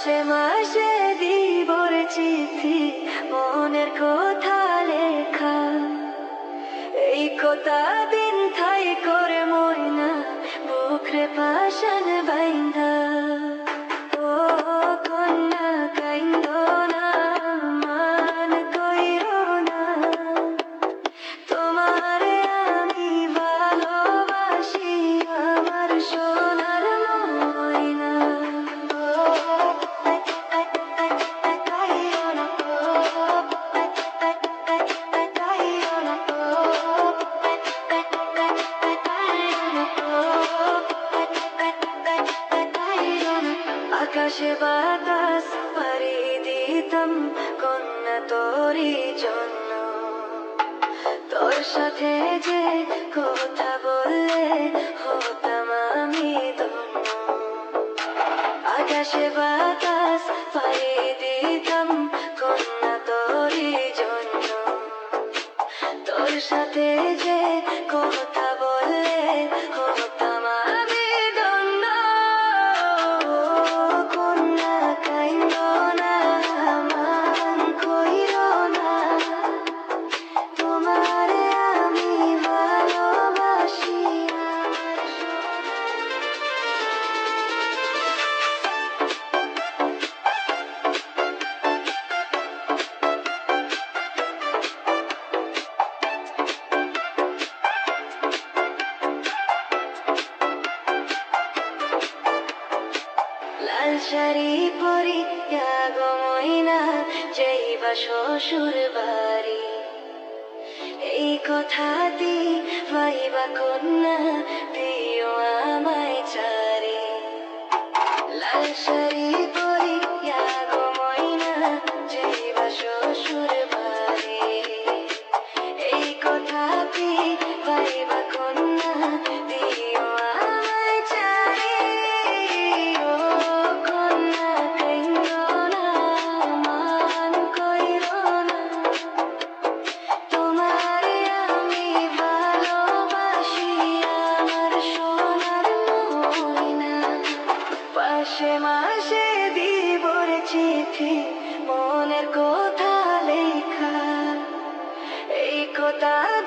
মাসে মাসে দিবর চিঠি মনের কথা লেখা। এই কথা দিন থাই করে ময়না আকাশে বাতাস পারি দিতাম কন্যা তোরই জন্য? তোর সাথে যে কথা বললে হতাম আমি আকাশে বাতাস পাড়ি দিতাম কন্যা তোরই জন্য? তোর সাথে যে কথা লাল শাড়ি পরিয়া গমইনা যাইবা শ্বশুর বাড়ি। এই কথাটি ভাইবা কন্যা, দিও আমায় চারে। লাল শাড়ি মাসে মাসে দিবর চিঠি মনের কথা লেখা। এই কথা